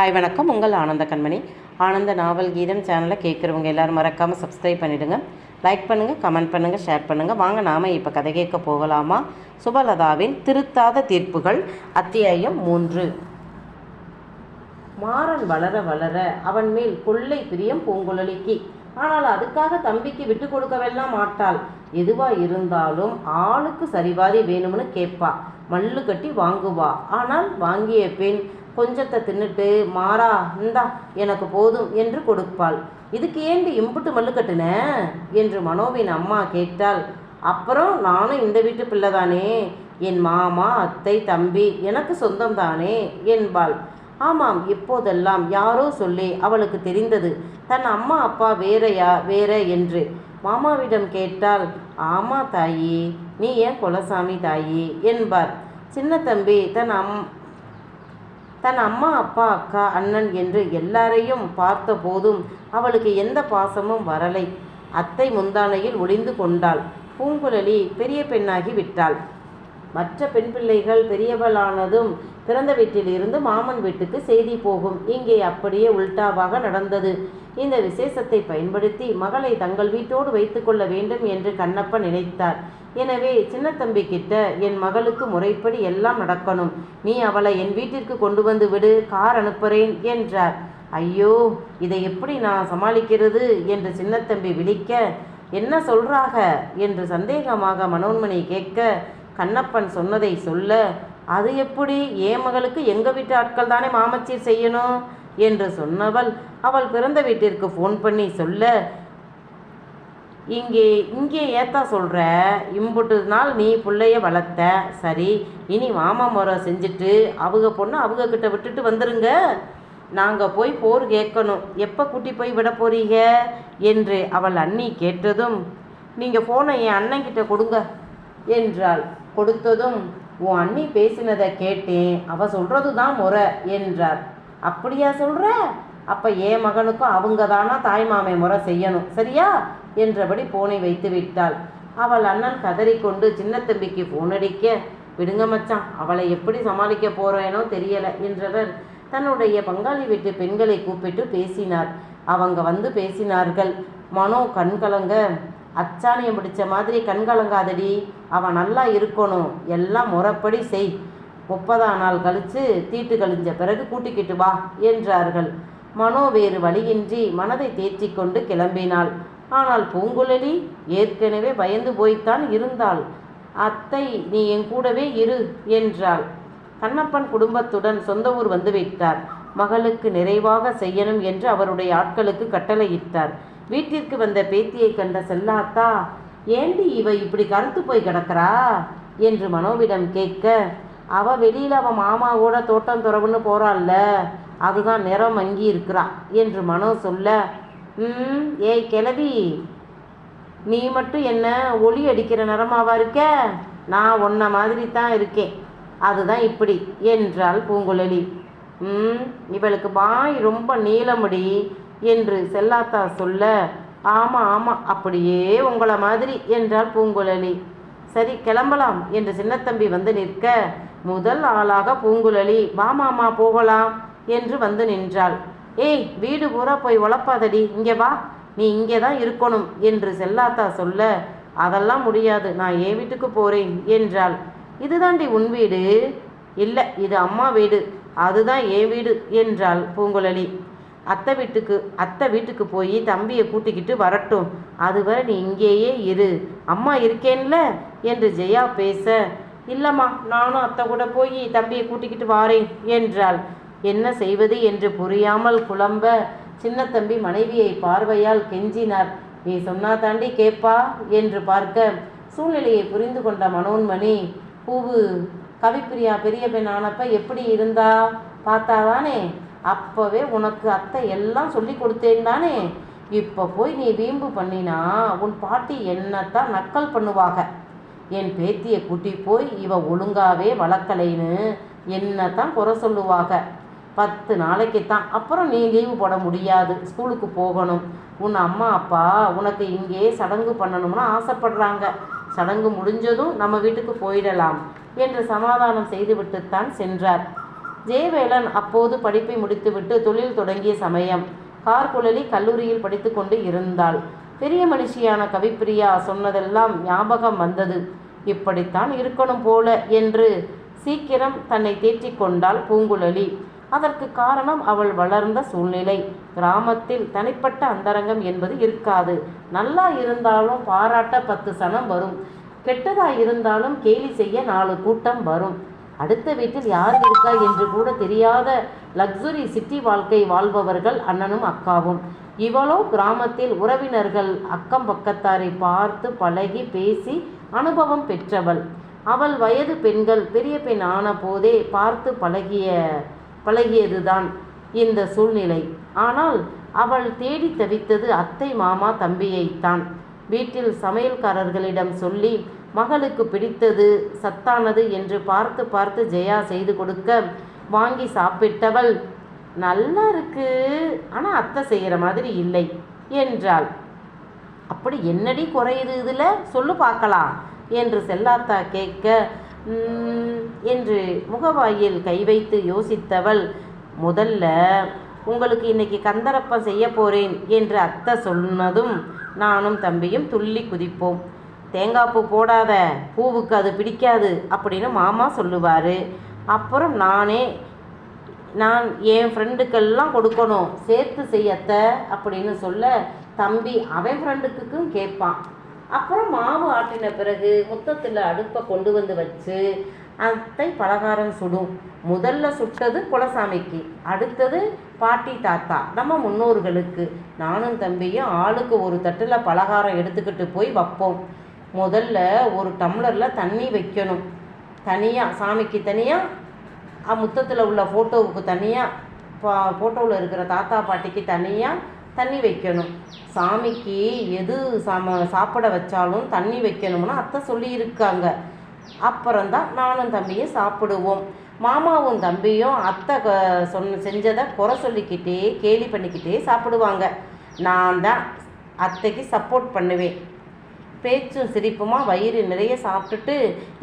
Hi வணக்கம். உங்கள் ஆனந்த கண்மணி. ஆனந்த நாவல் கீதம் சேனலை கேட்குறவங்க எல்லாரும் மறக்காமல் சப்ஸ்கிரைப் பண்ணிவிடுங்க லைக் பண்ணுங்கள் கமெண்ட் பண்ணுங்கள் ஷேர் பண்ணுங்கள் வாங்க நாம் இப்போ கதை கேட்க போகலாமா? சுபலதாவின் திருத்தாத தீர்ப்புகள் அத்தியாயம் மூன்று. மாறன் வளர வளர அவன் மேல் கொள்ளை பிரியம் பூங்குழலிக்கு. ஆனால் அதுக்காக தம்பிக்கு விட்டு கொடுக்கவெல்லாம் மாட்டாள். எதுவா இருந்தாலும் ஆளுக்கு சரிவாரி வேணும்னு கேட்பா. மல்லு கட்டி வாங்குவா. ஆனால் வாங்கிய பெண் கொஞ்சத்தை தின்னுட்டு மாறா இந்தா எனக்கு போதும் என்று கொடுப்பாள். இதுக்கு ஏண்டி இம்புட்டு மல்லுக்கட்டுன என்று மனோவின் அம்மா கேட்டால் அப்புறம் நானும் இந்த வீட்டு பிள்ளைதானே. என் மாமா அத்தை தம்பி எனக்கு சொந்தம் தானே என்பாள். ஆமாம் இப்போதெல்லாம் யாரோ சொல்லி அவளுக்கு தெரிந்தது. தன் அம்மா அப்பா வேறையா வேற என்று மாமாவிடம் கேட்டால் ஆமா தாயி நீ ஏன் குலசாமி தாயி? என்பார். சின்ன தம்பி தன் அம் தன் அம்மா அப்பா அக்கா அண்ணன் என்று எல்லாரையும் பார்த்த போதும் அவளுக்கு எந்த பாசமும் வரலை. அத்தை முந்தானையில் ஒளிந்து கொண்டாள். பூங்குழலி பெரிய பெண்ணாகி விட்டாள். மற்ற பெண் பிள்ளைகள் பெரியவளானதும் பிறந்த வீட்டிலிருந்து மாமன் வீட்டுக்கு செய்தி போகும். இங்கே அப்படியே உல்டாவாக நடந்தது. இந்த விசேஷத்தை பயன்படுத்தி மகளை தங்கள் வீட்டோடு வைத்துக்கொள்ள வேண்டும் என்று கண்ணப்பன் நினைத்தார். எனவே சின்னத்தம்பி கிட்ட என் மகளுக்கு முறைப்படி எல்லாம் நடக்கணும். நீ அவளை என் வீட்டிற்கு கொண்டு வந்து விடு கார் அனுப்புறேன் என்றார். ஐயோ இதை எப்படி நான் சமாளிக்கிறது என்று சின்னத்தம்பி விழிக்க என்ன சொல்றாக? என்று சந்தேகமாக மனோன்மணி கேட்க கண்ணப்பன் சொன்னதை சொல்ல அது எப்படி? என் மகளுக்கு எங்கள் வீட்டு ஆட்கள் தானே மாமச்சீர் செய்யணும்? என்று சொன்னவள் அவள் பிறந்த வீட்டிற்கு ஃபோன் பண்ணி சொல்ல இங்கே இங்கே ஏத்தா சொல்கிற இம்புட்டு நாள் நீ பிள்ளைய வளர்த்த. சரி இனி மாமா முறை செஞ்சுட்டு அவங்க பொண்ணு அவங்க கிட்ட விட்டுட்டு வந்துருங்க. நாங்கள் போய் போர் கேட்கணும். எப்போ கூட்டி போய் விட போறீங்க? என்று அவள் அண்ணி கேட்டதும் நீங்கள் ஃபோனை என் அண்ணன்கிட்ட கொடுங்க என்றாள். கொடுத்ததும் உன் அண்ணி பேசினதை கேட்டேன். அவ சொல்கிறது தான் முறை என்றார். அப்படியா சொல்கிற அப்போ என் மகனுக்கும் அவங்க தானா தாய்மாமை முறை செய்யணும். சரியா? என்றபடி போனை வைத்து விட்டாள். அவள் அண்ணன் கதறிக்கொண்டு சின்னத்தம்பிக்கு போன் அடிக்க? விடுங்க மச்சான் அவளை எப்படி சமாளிக்க போறேனோ தெரியல என்றவர் தன்னுடைய பங்காளி வீட்டு பெண்களை கூப்பிட்டு பேசினார். அவங்க வந்து பேசினார்கள் மனோ கண்கலங்க அச்சாணியம் பிடிச்ச மாதிரி கண்கலங்காதடி அவன் நல்லா இருக்கணும். எல்லாம் முறப்படி செய். முப்பதாம் நாள் கழித்து தீட்டு கழிஞ்ச பிறகு கூட்டிக்கிட்டு வா என்றார்கள். மனோ வேறு வழியின்றி மனதை தேற்றி கொண்டு கிளம்பினாள். ஆனால் பூங்குழலி ஏற்கனவே பயந்து போய்த்தான் இருந்தாள். அத்தை நீ என் கூடவே இரு என்றாள். கண்ணப்பன் குடும்பத்துடன் சொந்த ஊர் வந்து விட்டார். மகளுக்கு நிறைவாக செய்யணும் என்று அவருடைய ஆட்களுக்கு கட்டளையிட்டார். வீட்டிற்கு வந்த பேத்தியை கண்ட செல்லாத்தா ஏண்டி இவ இப்படி கருத்து போய் கிடக்கிறா? என்று மனோவிடம் கேட்க அவ வெளியில் அவ மாமாவோட தோட்டம் துறவுன்னு போறாள்ல அதுதான் நிறம் மங்கி இருக்கிறா என்று மனோ சொல்ல ம் ஏய் கிளவி நீ மட்டும் என்ன ஒளி அடிக்கிற நிறமாவா இருக்க? நான் உன்ன மாதிரி தான் இருக்கேன். அதுதான் இப்படி என்றாள் பூங்குழலி. ம் இவளுக்கு வாய் ரொம்ப நீளமுடி என்று செல்லாத்தா சொல்ல ஆமாம் ஆமாம் அப்படியே உங்களை மாதிரி என்றாள் பூங்குழலி. சரி கிளம்பலாம் என்று சின்னத்தம்பி வந்து நிற்க முதல் ஆளாக பூங்குழலி வா மாமா போகலாம் என்று வந்து நின்றாள். ஏய் வீடு பூரா போய் உழப்பாதடி. இங்கே வா. நீ இங்கே தான் இருக்கணும் என்று செல்லாத்தா சொல்ல அதெல்லாம் முடியாது. நான் என் வீட்டுக்கு போகிறேன் என்றாள். இதுதாண்டி உன் வீடு? இல்லை இது அம்மா வீடு. அதுதான் என் வீடு என்றாள் பூங்குழலி. அத்தை வீட்டுக்கு அத்தை வீட்டுக்கு போய் தம்பியை கூட்டிக்கிட்டு வரட்டும். அதுவரை நீ இங்கேயே இரு. அம்மா இருக்கேன்ல? என்று ஜெயா பேச இல்லைம்மா நானும் அத்தை கூட போய் தம்பியை கூட்டிக்கிட்டு வாரேன் என்றாள். என்ன செய்வது என்று புரியாமல் குழம்ப சின்ன தம்பி மனைவியை பார்வையால் கெஞ்சினார். நீ சொன்னா தாண்டி கேப்பா? என்று பார்க்க சூழ்நிலையை புரிந்து கொண்ட மனோன்மணி பூவு கவிப்பிரியா பெரிய பெண் ஆனப்ப எப்படி இருந்தா? பார்த்தாதானே? அப்போவே உனக்கு அத்தை எல்லாம் சொல்லி கொடுத்தேன் தானே? இப்போ போய் நீ வீம்பு பண்ணினா உன் பாட்டி என்னத்தான் நக்கல் பண்ணுவாங்க என் பேத்தியை கூட்டி போய் இவ ஒழுங்காவே வளர்க்கலைன்னு என்னத்தான் குறை சொல்லுவாங்க பத்து நாளைக்கு தான் அப்புறம் நீ லீவு போட முடியாது. ஸ்கூலுக்கு போகணும். உன் அம்மா அப்பா உனக்கு இங்கே சடங்கு பண்ணணும்னு ஆசைப்படுறாங்க. சடங்கு முடிஞ்சதும் நம்ம வீட்டுக்கு போயிடலாம் என்று சமாதானம் செய்துவிட்டுத்தான் சென்றார். ஜெயவேலன் அப்போது படிப்பை முடித்துவிட்டு தொழில் தொடங்கிய சமயம் கார்குழலி கல்லூரியில் படித்துக்கொண்டு இருந்தாள். பெரிய மனுஷியான கவிப்பிரியா சொன்னதெல்லாம் ஞாபகம் வந்தது. இப்படித்தான் இருக்கணும் போல என்று சீக்கிரம் தன்னை தேற்றிக் கொண்டாள் பூங்குழலி. அதற்கு காரணம் அவள் வளர்ந்த சூழ்நிலை. கிராமத்தில் தனிப்பட்ட அந்தரங்கம் என்பது இருக்காது. நல்லா இருந்தாலும் பாராட்ட பத்து சனம் வரும். கெட்டதா இருந்தாலும் கேலி செய்ய நாலு கூட்டம் வரும். அடுத்த வீட்டில் யார் இருக்கா என்று கூட தெரியாத லக்ஸுரி சிட்டி வாழ்க்கை வாழ்பவர்கள் அண்ணனும் அக்காவும். இவளோ கிராமத்தில் உறவினர்கள் அக்கம் பக்கத்தாரை பார்த்து பழகி பேசி அனுபவம் பெற்றவள். அவள் வயது பெண்கள் பெரிய பெண் ஆன போதே பார்த்து பழகிய பழகியதுதான் இந்த சூழ்நிலை. ஆனால் அவள் தேடி தவித்தது அத்தை மாமா தம்பியைத்தான். வீட்டில் சமையல்காரர்களிடம் சொல்லி மகளுக்கு பிடித்தது சத்தானது என்று பார்த்து பார்த்து ஜெயா செய்து கொடுக்க வாங்கி சாப்பிட்டவள் நல்லா இருக்கு ஆனால் அத்தை செய்கிற மாதிரி இல்லை என்றாள். அப்படி என்னடி குறையுது இதில்? சொல்லு பார்க்கலாம் என்று செல்லாத்தா கேட்க என்று முகவாயில் கை வைத்து யோசித்தவள் முதல்ல உங்களுக்கு இன்னைக்கு கந்தரப்பம் செய்ய போறேன் என்று அத்தை சொன்னதும் நானும் தம்பியும் துள்ளி குதிப்போம். தேங்காய் பூ போடாத பூவுக்கு அது பிடிக்காது அப்படின்னு மாமா சொல்லுவார். அப்புறம் நானே நான் என் ஃப்ரெண்டுக்கெல்லாம் கொடுக்கணும் சேர்த்து செய்யத்த அப்படின்னு சொல்ல தம்பி அவன் ஃப்ரெண்டுக்கும் கேட்பான். அப்புறம் மாவு ஆட்டின பிறகு முத்தத்தில் அடுப்பை கொண்டு வந்து வச்சு அத்தை பலகாரம் சுடும். முதல்ல சுட்டது குலசாமிக்கு அடுத்தது பாட்டி தாத்தா நம்ம முன்னோர்களுக்கு. நானும் தம்பியும் ஆளுக்கு ஒரு தட்டில் பலகாரம் எடுத்துக்கிட்டு போய் வைப்போம். முதல்ல ஒரு டம்ளரில் தண்ணி வைக்கணும். தனியாக சாமிக்கு தனியாக முத்தத்தில் உள்ள ஃபோட்டோவுக்கு தனியாக பா ஃபோட்டோவில் இருக்கிற தாத்தா பாட்டிக்கு தனியாக தண்ணி வைக்கணும். சாமிக்கு எது சாம சாப்பிட வச்சாலும் தண்ணி வைக்கணும்னு அத்தை சொல்லியிருக்காங்க. அப்புறம்தான் நானும் தம்பியும் சாப்பிடுவோம். மாமாவும் தம்பியும் அத்தை சொன்ன செஞ்சதை குறை சொல்லிக்கிட்டே கேலி பண்ணிக்கிட்டே சாப்பிடுவாங்க. நான் தான் அத்தைக்கு சப்போர்ட் பண்ணுவேன். பேச்சும் சிரிப்புமா வயிறு நிறைய சாப்பிட்டுட்டு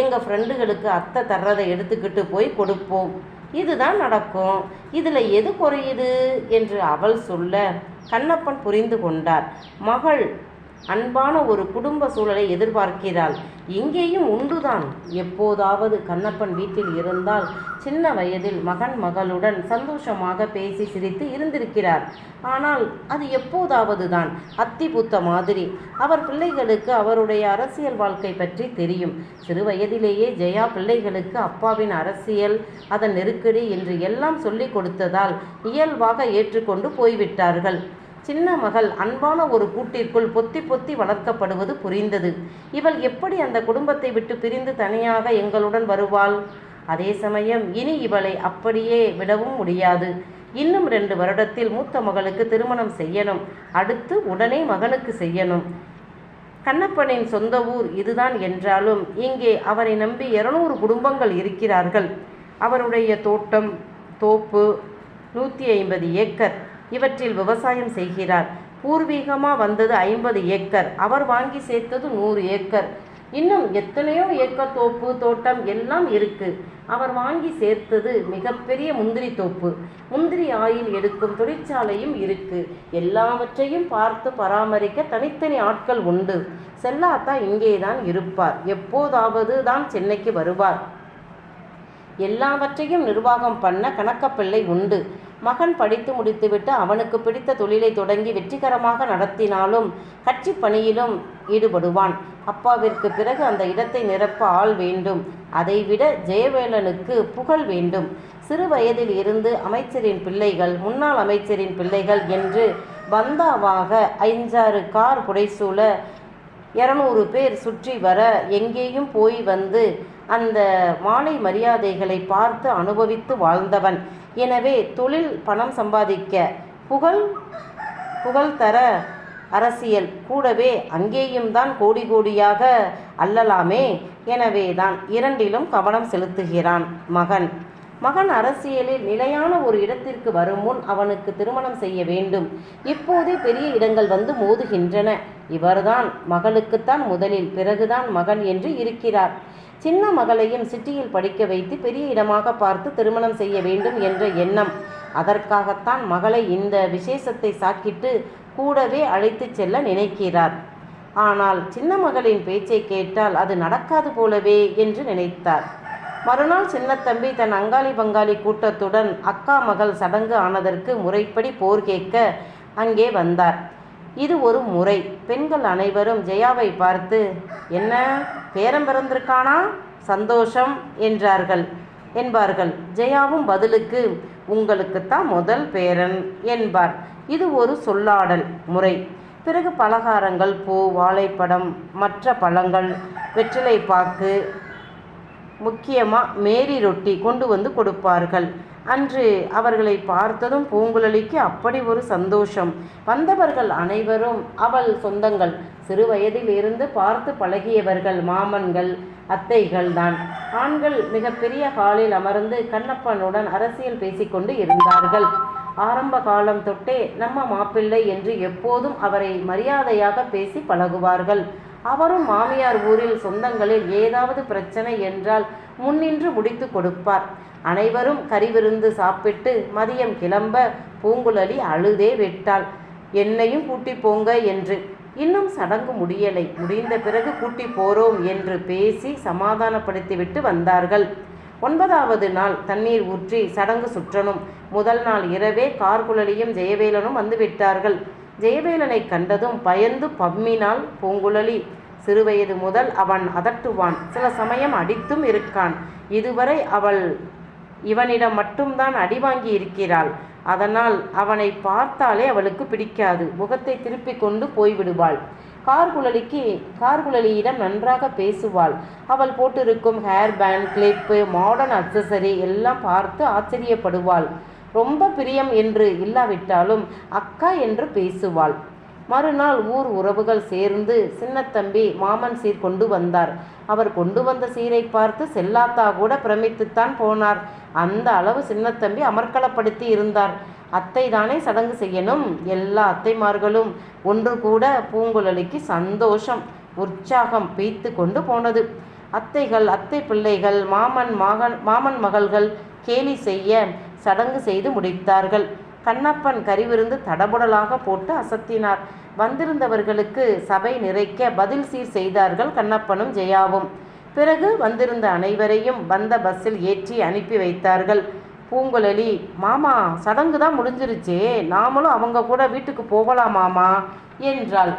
எங்கள் ஃப்ரெண்டுகளுக்கு அத்தை தர்றதை எடுத்துக்கிட்டு போய் கொடுப்போம். இதுதான் நடக்கும். இதில் எது குறையுது? என்று அவள் சொல்ல கண்ணப்பன் புரிந்து கொண்டார். மகள் அன்பான ஒரு குடும்ப சூழலை எதிர்பார்க்கிறாள். இங்கேயும் உண்டுதான் எப்போதாவது கண்ணப்பன் வீட்டில் இருந்தால் சின்ன வயதில் மகன் மகளுடன் சந்தோஷமாக பேசி சிரித்து இருந்திருக்கிறார். ஆனால் அது எப்போதாவது தான் அத்திபூத்த மாதிரி. அவர் பிள்ளைகளுக்கு அவருடைய அரசியல் வாழ்க்கை பற்றி தெரியும். சிறு வயதிலேயே ஜெயா பிள்ளைகளுக்கு அப்பாவின் அரசியல் அதன் நெருக்கடி என்று எல்லாம் சொல்லிக் கொடுத்ததால் இயல்பாக ஏற்றுக்கொண்டு போய்விட்டார்கள். சின்ன மகள் அன்பான ஒரு கூட்டிற்குள் பொத்தி பொத்தி வளர்க்கப்படுவது புரிந்தது. இவள் எப்படி அந்த குடும்பத்தை விட்டு பிரிந்து தனியாக எங்களுடன் வருவாள்? அதே சமயம் இனி இவளை அப்படியே விடவும் முடியாது. இன்னும் ரெண்டு வருடத்தில் மூத்த மகளுக்கு திருமணம் செய்யணும். அடுத்து உடனே மகனுக்கு செய்யணும். கண்ணப்பனின் சொந்த ஊர் இதுதான் என்றாலும் இங்கே அவரை நம்பி இருநூறு குடும்பங்கள் இருக்கிறார்கள். அவருடைய தோட்டம் தோப்பு நூற்றி ஐம்பது ஏக்கர். இவற்றில் விவசாயம் செய்கிறார். பூர்வீகமாக வந்தது ஐம்பது ஏக்கர் அவர் வாங்கி சேர்த்தது நூறு ஏக்கர். இன்னும் எத்தனையோ ஏக்கர் தோப்பு தோட்டம் எல்லாம் இருக்கு. அவர் வாங்கி சேர்த்தது மிகப்பெரிய முந்திரி தோப்பு. முந்திரி ஆயில் எடுக்கும் தொழிற்சாலையும் இருக்கு. எல்லாவற்றையும் பார்த்து பராமரிக்க தனித்தனி ஆட்கள் உண்டு. செல்லாத்தா இங்கேதான் இருப்பார். எப்போதாவது தான் சென்னைக்கு வருவார். எல்லாவற்றையும் நிர்வாகம் பண்ண கணக்கப்பிள்ளை உண்டு. மகன் படித்து முடித்துவிட்டு அவனுக்கு பிடித்த தொழிலை தொடங்கி வெற்றிகரமாக நடத்தினாலும் கட்சி பணியிலும் ஈடுபடுவான். அப்பாவிற்கு பிறகு அந்த இடத்தை நிரப்ப ஆள் வேண்டும். அதைவிட ஜெயவேலனுக்கு புகழ் வேண்டும். சிறு வயதில் இருந்து அமைச்சரின் பிள்ளைகள் முன்னாள் அமைச்சரின் பிள்ளைகள் என்று பந்தாவாக ஐந்தாறு கார் புடைசூழ இரநூறு பேர் சுற்றி வர எங்கேயும் போய் வந்து அந்த மாலை மரியாதைகளை பார்த்து அனுபவித்து வாழ்ந்தவன். எனவே தொழில் பணம் சம்பாதிக்க புகழ் புகழ் தர அரசியல் கூடவே அங்கேயும் தான் கோடி கோடியாக அல்லலாமே. எனவே தான் இரண்டிலும் கவனம் செலுத்துகிறான் மகன். மகன் அரசியலில் நிலையான ஒரு இடத்திற்கு வரும் முன் அவனுக்கு திருமணம் செய்ய வேண்டும். இப்போதே பெரிய இடங்கள் வந்து மோதுகின்றன. இவர்தான் மகளுக்குத்தான் முதலில் பிறகுதான் மகன் என்று இருக்கிறார். சின்ன மகளையும் சிட்டியில் படிக்க வைத்து பெரிய இடமாக பார்த்து திருமணம் செய்ய வேண்டும் என்ற எண்ணம். அதற்காகத்தான் மகளை இந்த விசேஷத்தை சாக்கிட்டு கூடவே அழைத்து செல்ல நினைக்கிறார். ஆனால் சின்ன மகளின் பேச்சை கேட்டால் அது நடக்காது போலவே என்று நினைத்தார். மறுநாள் சின்னத்தம்பி தன் அங்காளி பங்காளி கூட்டத்துடன் அக்கா மகள் சடங்கு ஆனதற்கு முறைப்படி போர் கேட்க அங்கே வந்தார். இது ஒரு முறை. பெண்கள் அனைவரும் ஜெயாவை பார்த்து என்ன? பேரம் பிறந்திருக்கானா? சந்தோஷம் என்றார்கள். என்பார்கள். ஜெயாவும் பதிலுக்கு உங்களுக்குத்தான் முதல் பேரன் என்பார். இது ஒரு சொல்லாடல் முறை. பிறகு பலகாரங்கள் பூ வாழைப்படம் மற்ற பழங்கள் வெற்றிலை பாக்கு முக்கியமாக மேரி ரொட்டி கொண்டு வந்து கொடுப்பார்கள். அன்று அவர்களை பார்த்ததும் பூங்குழலிக்கு அப்படி ஒரு சந்தோஷம். வந்தவர்கள் அனைவரும் அவள் சொந்தங்கள். சிறு வயதில் இருந்து பார்த்து பழகியவர்கள் மாமன்கள் அத்தைகள் தான். ஆண்கள் மிகப்பெரிய ஹாலில் அமர்ந்து கண்ணப்பனுடன் அரசியல் பேசிக்கொண்டு இருந்தார்கள். ஆரம்ப காலம் தொட்டே நம்ம மாப்பிள்ளை என்று எப்போதும் அவரை மரியாதையாக பேசி பழகுவார்கள். அவரும் மாமியார் ஊரில் சொந்தங்களில் ஏதாவது பிரச்சனை என்றால் முன்னின்று முடித்து கொடுப்பார். அனைவரும் கறிவிருந்து சாப்பிட்டு மதியம் கிளம்ப பூங்குழலி அழுதே விட்டாள். என்னையும் கூட்டி போங்க என்று. இன்னும் சடங்கு முடியலை. முடிந்த பிறகு கூட்டி போறோம் என்று பேசி சமாதானப்படுத்திவிட்டு வந்தார்கள். ஒன்பதாவது நாள் தண்ணீர் ஊற்றி சடங்கு சுற்றணும். முதல் நாள் இரவே கார்குழலியும் ஜெயவேலனும் வந்துவிட்டார்கள் ஜெயவேலனை கண்டதும் பயந்து பம்மினாள் பூங்குழலி. சிறுவயது முதல் அவன் அதட்டுவான். சில சமயம் அடித்தும் இருக்கான். இதுவரை அவள் இவனிடம் மட்டும்தான் அடி வாங்கி இருக்கிறாள். அதனால் அவனை பார்த்தாலே அவளுக்கு பிடிக்காது. முகத்தை திருப்பி கொண்டு போய்விடுவாள். கார்குழலிக்கு கார்குழலியிடம் நன்றாக பேசுவாள். அவள் போட்டிருக்கும் hair band clip modern accessory எல்லாம் பார்த்து ஆச்சரியப்படுவாள். ரொம்ப பிரியம் என்று இல்லாவிட்டாலும் அக்கா என்று பேசுவாள். மறுநாள் ஊர் உறவுகள் சேர்ந்து சின்னத்தம்பி மாமன் சீர் கொண்டு வந்தார். அவர் கொண்டு வந்த சீரை பார்த்து செல்லாத்தா கூட பிரமித்துத்தான் போனார். அந்த அளவு சின்னத்தம்பி அமர்க்களப்படுத்தி இருந்தார். அத்தை தானே சடங்கு செய்யணும்? எல்லா அத்தைமார்களும் ஒன்று கூட பூங்குழலிக்கு சந்தோஷம் உற்சாகம் பெய்த்து கொண்டு போனது. அத்தைகள் அத்தை பிள்ளைகள் மாமன் மகன் மாமன் மகள்கள் கேலி செய்ய சடங்கு செய்து முடித்தார்கள். கண்ணப்பன் கறிவிருந்து தடபுடலாக போட்டு அசத்தினார். வந்திருந்தவர்களுக்கு சபை நிறைக்க பதில் சீர் செய்தார்கள் கண்ணப்பனும் ஜெயாவும். பிறகு வந்திருந்த அனைவரையும் வந்த பஸ்ஸில் ஏற்றி அனுப்பி வைத்தார்கள். பூங்குழலி மாமா சடங்கு தான் முடிஞ்சிருச்சே. நாமளும் அவங்க கூட வீட்டுக்கு போகலாம் மாமா என்றாள்.